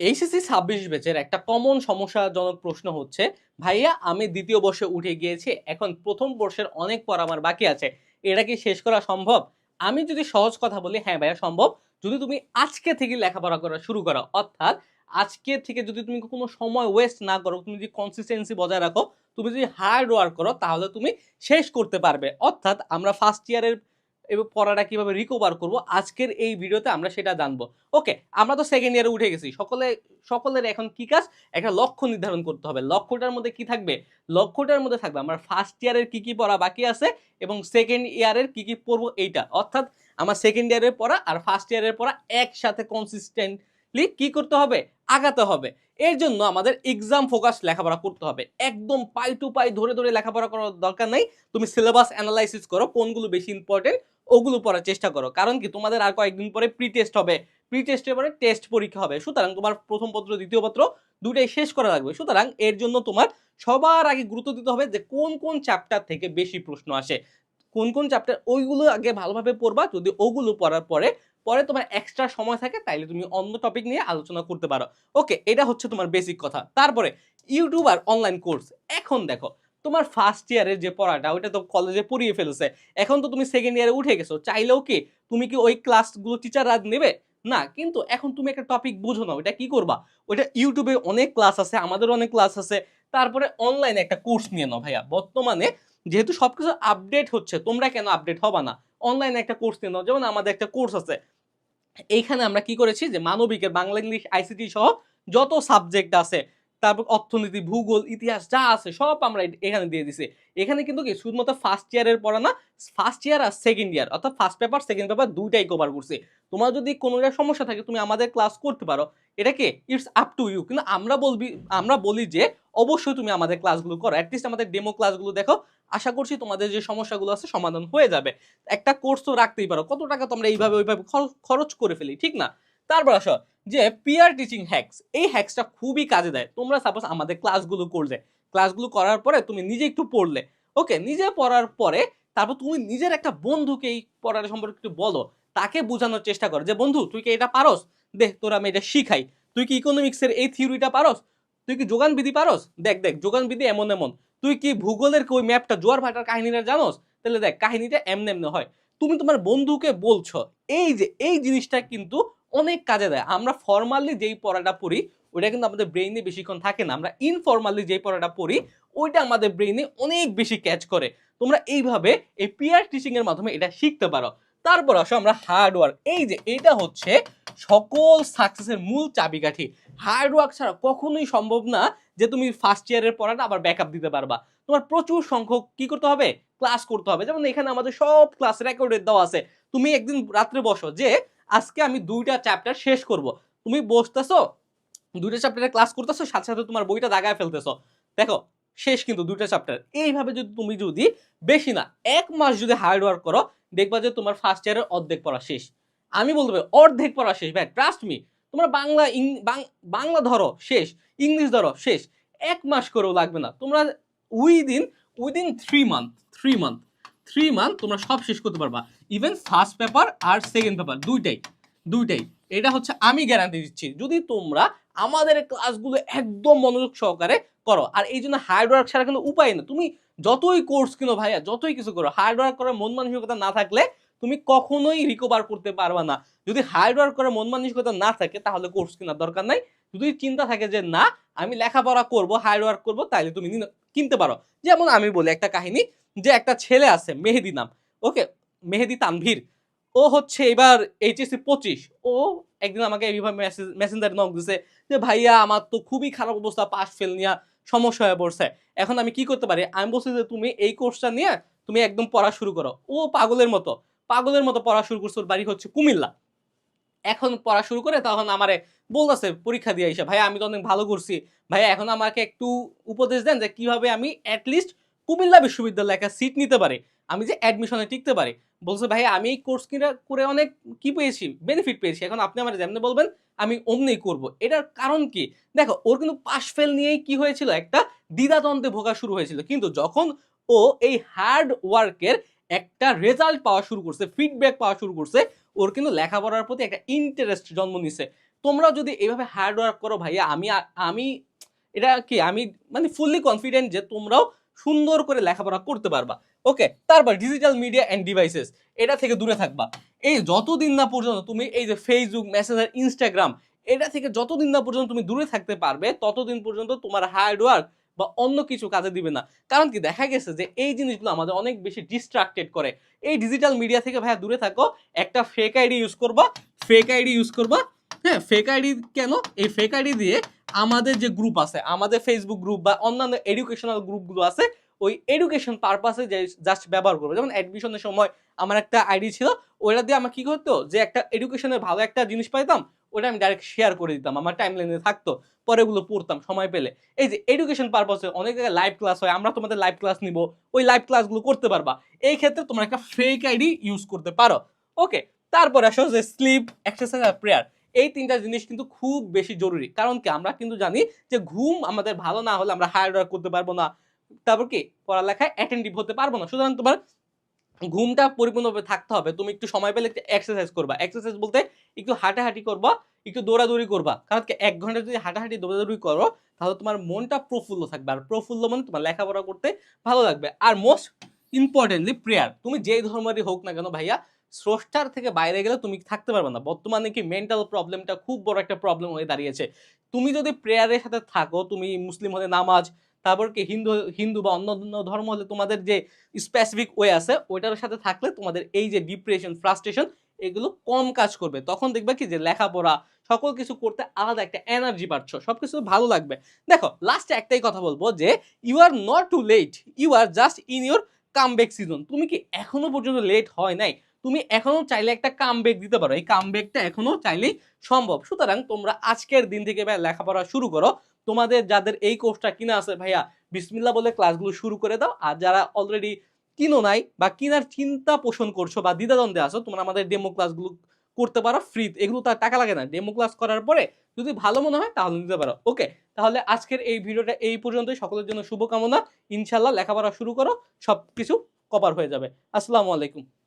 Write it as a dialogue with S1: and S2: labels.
S1: HSC ছাব্বিশ ব্যাচের একটা কমন সমস্যাজনক প্রশ্ন হচ্ছে, ভাইয়া, আমি দ্বিতীয় বর্ষে উঠে গিয়েছি, এখন প্রথম বর্ষের অনেক পর আমার বাকি আছে, এটা কি শেষ করা সম্ভব? আমি যদি সহজ কথা বলি হ্যাঁ ভাইয়া, সম্ভব। যদি তুমি আজকে থেকে লেখাপড়া করা শুরু করো, অর্থাৎ আজকে থেকে যদি তুমি কোনো সময় ওয়েস্ট না করো, তুমি যদি কনসিস্টেন্সি বজায় রাখো, তুমি যদি হার্ড ওয়ার্ক করো, তাহলে তুমি শেষ করতে পারবে। অর্থাৎ আমরা ফার্স্ট ইয়ারের এবং পড়াটা কীভাবে রিকভার করব, আজকের এই ভিডিওতে আমরা সেটা জানব। ওকে আমরা তো সেকেন্ড ইয়ারে উঠে গেছি। সকলে, সকলের এখন কি কাজ? একটা লক্ষ্য নির্ধারণ করতে হবে। লক্ষ্যটার মধ্যে কি থাকবে? লক্ষ্যটার মধ্যে থাকবে আমার ফার্স্ট ইয়ারের কি কি পড়া বাকি আছে এবং সেকেন্ড ইয়ারের কি কি পড়ব এইটা। অর্থাৎ আমার সেকেন্ড ইয়ারের পড়া আর ফার্স্ট ইয়ারের পড়া একসাথে কনসিস্টেন্টলি কি করতে হবে? আগাতে হবে। এর জন্য আমাদের এক্সাম ফোকাস লেখাপড়া করতে হবে। একদম পাই টু পাই ধরে ধরে লেখাপড়া করার দরকার নেই। তুমি সিলেবাস অ্যানালাইসিস করো, কোনগুলো বেশি ইম্পর্টেন্ট ওগুলো পড়ার চেষ্টা করো। কারণ কি, তোমাদের আর কয়েকদিন পরে প্রি টেস্ট হবে। প্রি টেস্টের পরে টেস্ট পরীক্ষা হবে। সুতরাং তোমার প্রথম পত্র, দ্বিতীয় পত্র দুটাই শেষ করা লাগবে। সুতরাং এর জন্য তোমার সবার আগে গুরুত্ব দিতে হবে যে কোন কোন চ্যাপ্টার থেকে বেশি প্রশ্ন আসে। কোন কোন চ্যাপ্টার ওইগুলো আগে ভালোভাবে পড়বা। যদি ওগুলো পড়ার পরে পরে তোমার এক্সট্রা সময় থাকে, তাইলে তুমি অন্য টপিক নিয়ে আলোচনা করতে পারো। ওকে এটা হচ্ছে তোমার বেসিক কথা। তারপরে ইউটিউব আর অনলাইন কোর্স এখন দেখো, তোমার ফার্স্ট ইয়ারের যে পড়াটা, ওইটা তো কলেজে পড়িয়ে ফেলেছে। এখন তো তুমি সেকেন্ড ইয়ারে উঠে গেছো। চাইলেও কি, তুমি কি ওই ক্লাসগুলো টিচাররা নেবে? না, কিন্তু এখন তুমি একটা টপিক বুঝো না, ওইটা কি করবা? ওইটা ইউটিউবে অনেক ক্লাস আছে, আমাদের অনেক ক্লাস আছে। তারপরে অনলাইনে একটা কোর্স নিয়ে নাও ভাইয়া। বর্তমানে যেহেতু সবকিছু আপডেট হচ্ছে, তোমরা কেন আপডেট হবা না? অনলাইনে একটা কোর্স নিয়ে নাও। যেমন আমাদের একটা কোর্স আছে এইখানে আমরা কি করেছি যে মানবিকের বাংলা ইংলিশ আইসিটি সহ যত সাবজেক্ট আছে তারপর অর্থনীতি, ভূগোল, ইতিহাস যা আছে সব আমরা এখানে দিয়ে দিছি। এখানে কিন্তু কি, শুধুমাত্র ফার্স্ট ইয়ারের পড়া না ফার্স্ট ইয়ার আর সেকেন্ড ইয়ার অর্থাৎ ফার্স্ট পেপার সেকেন্ড পেপার দুইটাই কভার করছে। তোমার যদি কোনো সমস্যা থাকে, তুমি আমাদের ক্লাস করতে পারো। এটাকে ইটস আপ টু ইউ কিন্তু আমরা বলবি, আমরা বলি যে, অবশ্যই তুমি আমাদের ক্লাসগুলো করো। অ্যাটলিস্ট আমাদের ডেমো ক্লাসগুলো দেখো। আশা করছি তোমাদের যে সমস্যাগুলো আছে, সমাধান হয়ে যাবে। একটা কোর্স তো রাখতেই পারো। কত টাকা তোমরা এইভাবে, ওইভাবে খর- খরচ করে ফেলি, ঠিক না? তারপর আসো, যে পিয়ার টিচিং হ্যাক্স এই হ্যাক্সটা খুবই কাজে দেয়। তোমরা সাপোজ আমাদের ক্লাসগুলো করলে। ক্লাসগুলো করার পরে তুমি নিজে একটু পড়লে। ওকে নিজে পড়ার পরে তারপর তুমি নিজের একটা বন্ধুকে এই পড়ার সম্পর্কে একটু বলো। তাকে বোঝানোর চেষ্টা করো যে, বন্ধু, তুই কি এটা পারস? দেখ, তোরা আমি এটা শিখাই। তুই কি ইকোনমিক্সের এই থিওরিটা পারস? তুই কি যোগান বিধি পারস? দেখ দেখ যোগান বিধি এমন এমন। তুই কি ভূগোলের ওই ম্যাপটা জোয়ার ভাটার কাহিনীটা জানোস? তাহলে দেখ, কাহিনীটা এমনি এমনি হয়। তুমি তোমার বন্ধুকে বলছো, এই যে, এই জিনিসটা কিন্তু অনেক কাজে দেয়। আমরা ফর্মালি যেই পড়াটা পড়ি, ওইটা কিন্তু আমাদের ব্রেইনে বেশিক্ষণ থাকে না। আমরা ইনফর্মালি যেই পড়াটা পড়ি, ওইটা আমাদের ব্রেইনে অনেক বেশি ক্যাচ করে। তোমরা এইভাবে এই পিয়ার টিচিং এর মাধ্যমে এটা শিখতে পারো। তারপর আসো আমরা হার্ডওয়ার্ক এই যে, এটা হচ্ছে সকল সাকসেসের মূল চাবিকাঠি। হার্ডওয়ার্ক ছাড়া কখনোই সম্ভব না যে তুমি ফার্স্ট ইয়ারের পড়াটা আবার ব্যাকআপ দিতে পারবা। তোমার প্রচুর সংখ্যক কি করতে হবে? ক্লাস করতে হবে। যেমন এখানে আমাদের সব ক্লাস রেকর্ডের দেওয়া আছে। তুমি একদিন রাত্রে বসো যে আজকে আমি দুইটা চ্যাপ্টার শেষ করব। তুমি বসতেছো, দুইটা চ্যাপ্টারে ক্লাস করতেছো, সাথে সাথে তোমার বইটা দাগায় ফেলতেছো। দেখো, শেষ কিন্তু দুইটা চ্যাপ্টার এইভাবে যদি তুমি যদি বেশি না, এক মাস যদি হার্ড ওয়ার্ক করো, দেখবা যে তোমার ফার্স্ট ইয়ারের অর্ধেক পড়া শেষ। আমি বলতে পারি অর্ধেক পড়া শেষ, ভাই ট্রাস্ট মি তোমরা বাংলা ইং- বাংলা ধরো, শেষ, ইংলিশ ধরো, শেষ। এক মাস করেও লাগবে না। তোমরা within within three month three month three month তোমরা সব শেষ করতে পারবা। ইভেন ফার্স্ট পেপার আর সেকেন্ড পেপার দুইটাই দুইটাই। এটা হচ্ছে আমি গ্যারান্টি দিচ্ছি, যদি তোমরা আমাদের ক্লাসগুলো একদম মনোযোগ সহকারে করো, আর এই জন্য হার্ড ওয়ার্ক ছাড়া কিন্তু উপায় না তুমি যতই কোর্স কিনো ভাইয়া, যতই কিছু করো হার্ড ওয়ার্ক করার মন মানসিকতা না থাকলে তুমি কখনোই রিকভার করতে পারবা না। যদি হার্ড ওয়ার্ক করার মন মানসিকতা না থাকে, তাহলে কোর্স কেনার দরকার নাই। যদি চিন্তা থাকে যে, না, আমি লেখাপড়া করব হার্ড ওয়ার্ক করব তাহলে তুমি কিনতে পারো। যেমন আমি বলি একটা কাহিনী, যে একটা ছেলে আছে, মেহেদি নাম। ওকে মেহেদি তানভীর। ও হচ্ছে এবার এইচএসসি পঁচিশ। ও একদিন আমাকে এইভাবে মেসেজ মেসেঞ্জার নক দিছে যে, ভাইয়া, আমার তো খুবই খারাপ অবস্থা, পাশ ফেল নিয়ে সমস্যা হয়ে পড়ছে। এখন আমি কি করতে পারি? আমি বলছি যে, তুমি এই কোর্সটা নিয়ে তুমি একদম পড়া শুরু করো। ও পাগলের মতো পাগলের মতো পড়া শুরু করছে। ওর বাড়ি হচ্ছে কুমিল্লা। এখন পড়া শুরু করে তখন আমারে বলতেছে, পরীক্ষা দিয়ে এসে ভাই আমি তো অনেক ভালো করছি। ভাই এখন আমাকে একটু উপদেশ দেন যে, কীভাবে আমি অ্যাটলিস্ট কুমিল্লা বিশ্ববিদ্যালয়ে একটা সিট নিতে পারি। আমি যে অ্যাডমিশনে টিকতে পারি। বলছে, ভাই, আমি এই কোর্স কিনা, করে অনেক কি পেয়েছি বেনিফিট পেয়েছি। এখন আপনি আমার যেমনি বলবেন, আমি অমনি করব। এটার কারণ কি? দেখো, ওর কিন্তু পাশ ফেল নিয়েই কি হয়েছিল? একটা দ্বিধাদ্বন্দ্বে ভোগা শুরু হয়েছিল। কিন্তু যখন ও এই হার্ড ওয়ার্কের একটা রেজাল্ট পাওয়া শুরু করছে ফিডব্যাক পাওয়া শুরু করছে, ওর কিন্তু লেখাপড়ার প্রতি একটা ইন্টারেস্ট জন্ম নিছে। তোমরা যদি এইভাবে হার্ড ওয়ার্ক করো ভাইয়া, আমি আমি, এটা কি? আমি মানে ফুললি কনফিডেন্ট যে তোমরাও সুন্দর করে লেখাপড়া করতে পারবা। ওকে তারপর ডিজিটাল মিডিয়া অ্যান্ড ডিভাইসেস এটা থেকে দূরে থাকবা। এই যতদিন না পর্যন্ত তুমি এই যে ফেসবুক মেসেঞ্জার ইনস্টাগ্রাম এটা থেকে যতদিন না পর্যন্ত তুমি দূরে থাকতে পারবে, ততদিন পর্যন্ত তোমার হার্ড ওয়ার্ক বা অন্য কিছু কাজে দিবে না। কারণ কি, দেখা গেছে যে এই জিনিসগুলো আমাদের অনেক বেশি ডিস্ট্রাক্টেড করে। এই ডিজিটাল মিডিয়া থেকে ভাইয়া দূরে থাকো, একটা ফেক আইডি ইউজ করবা ফেক আইডি ইউজ করবা হ্যাঁ ফেক আইডি কেন? এই ফেক আইডি দিয়ে আমাদের যে গ্রুপ আছে, আমাদের ফেসবুক গ্রুপ বা অন্যান্য এডুকেশনাল গ্রুপগুলো আছে, ওই এডুকেশন পারপাসে জাস্ট ব্যবহার করব। যেমন অ্যাডমিশনের সময় আমার একটা আইডি ছিল, ওইটা দিয়ে আমার কি করতো? যে একটা এডুকেশনের ভালো একটা জিনিস পাইতাম ওটা আমি ডাইরেক্ট শেয়ার করে দিতাম, আমার টাইম লাইনে থাকতো, পরে ওগুলো পড়তাম, সময় পেলে। এই যে এডুকেশন পারপাসে অনেক জায়গায় লাইভ ক্লাস হয়, আমরা তোমাদের লাইভ ক্লাস নিব, ওই লাইভ ক্লাসগুলো করতে পারবা। এই ক্ষেত্রে তোমরা একটা ফেক আইডি ইউজ করতে পারো। ওকে তারপরে আসো যে স্লিপ এক্সারসাইজ আর প্রেয়ার এই তিনটা জিনিস কিন্তু খুব বেশি জরুরি। কারণ কি? আমরা কিন্তু জানি যে ঘুম আমাদের ভালো না হলে আমরা হার্ড ওয়ার্ক করতে পারব না। তারপর কি? পড়ালেখায় অ্যাটেন্টিভ হতে পারব না। সুতরাং তোমার ঘুমটা পরিপূর্ণভাবে থাকতে হবে। তুমি একটু সময় পেলে একটু এক্সারসাইজ করবা। এক্সারসাইজ বলতে একটু হাঁটাহাঁটি করবা, একটু দৌড়াদৌড়ি করবা। কারণ কি? এক ঘণ্টা যদি হাঁটাহাঁটি, দৌড়াদৌড়ি করো, তাহলে তোমার মনটা প্রফুল্ল থাকবে। আর প্রফুল্ল মানে তোমার লেখাপড়া করতে ভালো লাগবে। আর মোস্ট ইম্পর্টেন্টলি প্রেয়ার তুমি যেই ধর্মেরই হোক না কেন ভাইয়া স্রষ্টার থেকে বাইরে গেলে তুমি থাকতে পারবে না। বর্তমানে কি মেন্টাল প্রবলেমটা খুব বড় একটা প্রবলেম হয়ে দাঁড়িয়েছে। তুমি যদি প্রেয়ারের সাথে থাকো, তুমি মুসলিম হলে নামাজ, তারপর কি হিন্দু হিন্দু বা অন্য অন্য ধর্ম হলে তোমাদের যে স্পেসিফিক ওয়ে আছে, ওইটার সাথে থাকলে তোমাদের এই যে ডিপ্রেশন ফ্রাস্ট্রেশন এগুলো কম কাজ করবে। তখন দেখবে কি যে লেখাপড়া, সকল কিছু করতে আলাদা একটা এনার্জি পাচ্ছ সব কিছু ভালো লাগবে। দেখো লাস্টে একটাই কথা বলব যে you are not too late you are just in your comeback season তুমি কি এখনও পর্যন্ত লেট হয় নাই? তুমি এখনও চাইলে একটা কামব্যাক দিতে পারো। এই কামব্যাকটা এখনও চাইলেই সম্ভব। সুতরাং তোমরা আজকের দিন থেকে ভাই লেখাপড়া শুরু করো। তোমাদের যাদের এই কোর্সটা কিনা আছে ভাইয়া বিসমিল্লা বলে ক্লাসগুলো শুরু করে দাও। আর যারা অলরেডি কিনো নাই বা কিনার চিন্তা পোষণ করছ বা দ্বিধাদ্বন্দ্বে আসো তোমরা আমাদের ডেমো ক্লাসগুলো করতে পারো ফ্রি এগুলো তার টাকা লাগে না। ডেমো ক্লাস করার পরে যদি ভালো মনে হয় তাহলে নিতে পারো। ওকে তাহলে আজকের এই ভিডিওটা এই পর্যন্তই। সকলের জন্য শুভকামনা। ইনশাল্লাহ লেখাপড়া শুরু করো সব কিছু কভার হয়ে যাবে। আসসালামু আলাইকুম।